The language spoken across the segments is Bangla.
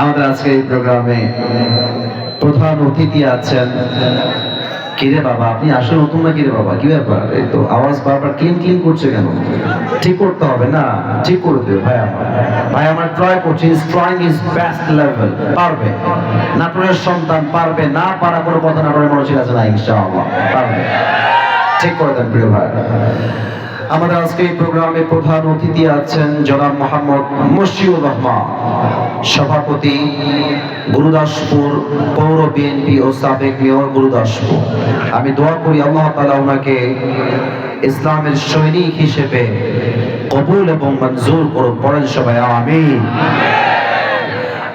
আমাদের আজকে এই প্রোগ্রামে প্রধান অতিথি আছেন। কিরে বাবা? আপনি আসলে নতুন না কিরে বাবা? কি ব্যাপার? এই তো আওয়াজ বারবার ক্লিন ক্লিন করছে কেন? ঠিক করতে হবে না? ঠিক করে দিও ভাই আমার। ভাই আমার ট্রাই করছি is trying his best level পারবে? নাটোরের সন্তান পারবে? না পারা কোনো কথা নাটোরের মানুষের আছে না ইনশাআল্লাহ। পারবে? ঠিক করে দেন প্রিয় ভাই। আমাদের আজকে এই প্রোগ্রামে প্রধান অতিথি আছেন জনাব মোহাম্মদ মশিউর রহমান। সভাপতি গুরুদাসপুর পৌর বিএনপি ও সাবেক মেয়র গুরুদাসপুর। আমি দোয়া করি আল্লাহ তাআলা ওনাকে ইসলামের সৈনিক হিসেবে কবুল এবং মঞ্জুর করুন পড়েন সবাই, আমিন।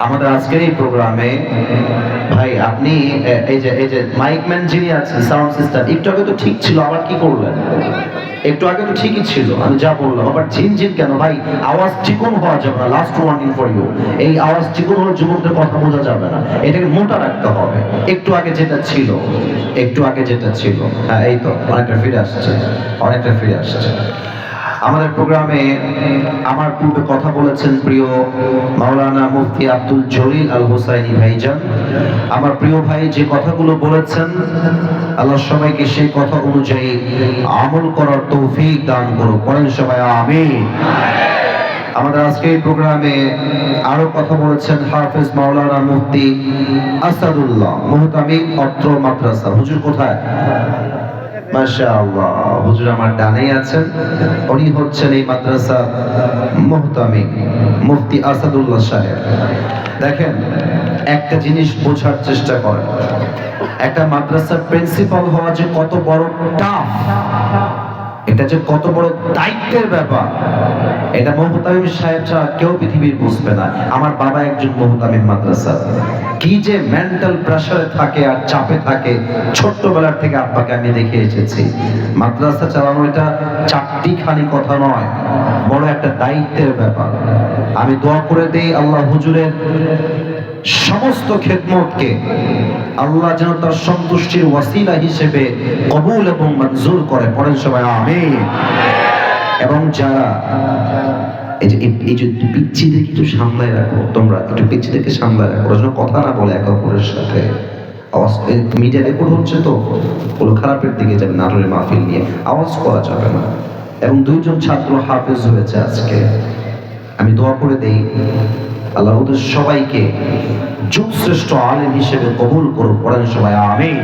আমাদের আজকের এই প্রোগ্রামে ভাই, আপনি এই যে এই যে মাইকম্যান যিনি আছেন, সাউন্ড সিস্টেম, একটু আগে তো ঠিক ছিল, আবার কি করলেন? একটু আগে তো ঠিকই ছিল, আমি যা বললাম। আবার ঝিনঝিন কেন? ভাই, আওয়াজ চিকন হওয়া যাবে না লাস্ট ওয়ার্নিং ফর ইউ এই আওয়াজ চিকন হলে যুবকদের কথা বোঝা যাবে না। এটাকে মোটা রাখতে হবে। একটু আগে যেটা ছিল, একটু আগে যেটা ছিল। হ্যাঁ এই তো, অনেকটা ফিরে আসছে, অনেকটা ফিরে আসছে। আমাদের প্রোগ্রামে আমার পূর্বে কথা বলেছেন প্রিয় মাওলানা মুফতি আব্দুল জলিল আল হোসাইনি ভাইজান। আমার প্রিয় ভাই যে কথাগুলো বলেছেন আল্লাহ সবাইকে সেই কথা অনুযায়ী আমল করার তৌফিক দান করো পড়েন সবাই আমিন। আমাদের আজকে এই প্রোগ্রামে আরও কথা বলেছেন হাফেজ মাওলানা মুফতি আসাদুল্লাহ, মুহতামিম অত্র মাদ্রাসা। হুজুর কোথায়? মাশাআল্লাহ। হুজুর আমার ডানে আছেন। উনি হচ্ছেন এই মাদ্রাসা মুহতামি মুফতি আসাদুল্লাহ সাহেব। দেখেন, একটা জিনিস বোঝার চেষ্টা করেন। একটা মাদ্রাসার প্রিন্সিপাল হওয়া যে কত বড় টাফ এটা যে কত বড় দায়িত্বের ব্যাপার, এটা মোহতামিম সাহেব ছাড়া কেউ পৃথিবীর বুঝবে না। আমার বাবা একজন মোহতামিম মাদ্রাসা। কি যে মেন্টাল প্রেশারে থাকে আর চাপে থাকে, ছোট্টবেলার থেকে আব্বাকে আমি দেখে এসেছি। মাদ্রাসা চালানো এটা চারটি খানি কথা নয়, বড় একটা দায়িত্বের ব্যাপার। আমি দোয়া করে দেই আল্লাহ হুজুরের সমস্ত খেদমতকে আল্লাহ যেন তার সন্তুষ্টির ওয়াসিলা হিসেবে কবুল এবং মঞ্জুর করে। পড়েন সবাই, আমিন। এবং যারা এই যে, এই- যে পিচ্ছিদেরকে একটু সামলায় রাখো, তোমরা একটু পিচ্ছিদেরকে সামলায় রাখো। যেন কথা না বলে একে অপরের সাথে। মিডিয়া রেকর্ড হচ্ছে তো? ওগুলো খারাপের দিকে যাবে নাটোরের মাহফিল নিয়ে। আওয়াজ করা যাবে না। এবং দুইজন ছাত্র হাফেজ হয়েছে আজকে। আমি দোয়া করে দেই আল্লাহ ওদের সবাইকে যুগ শ্রেষ্ঠ আলেম হিসেবে কবুল করুন পড়েন সবাই, আমিন।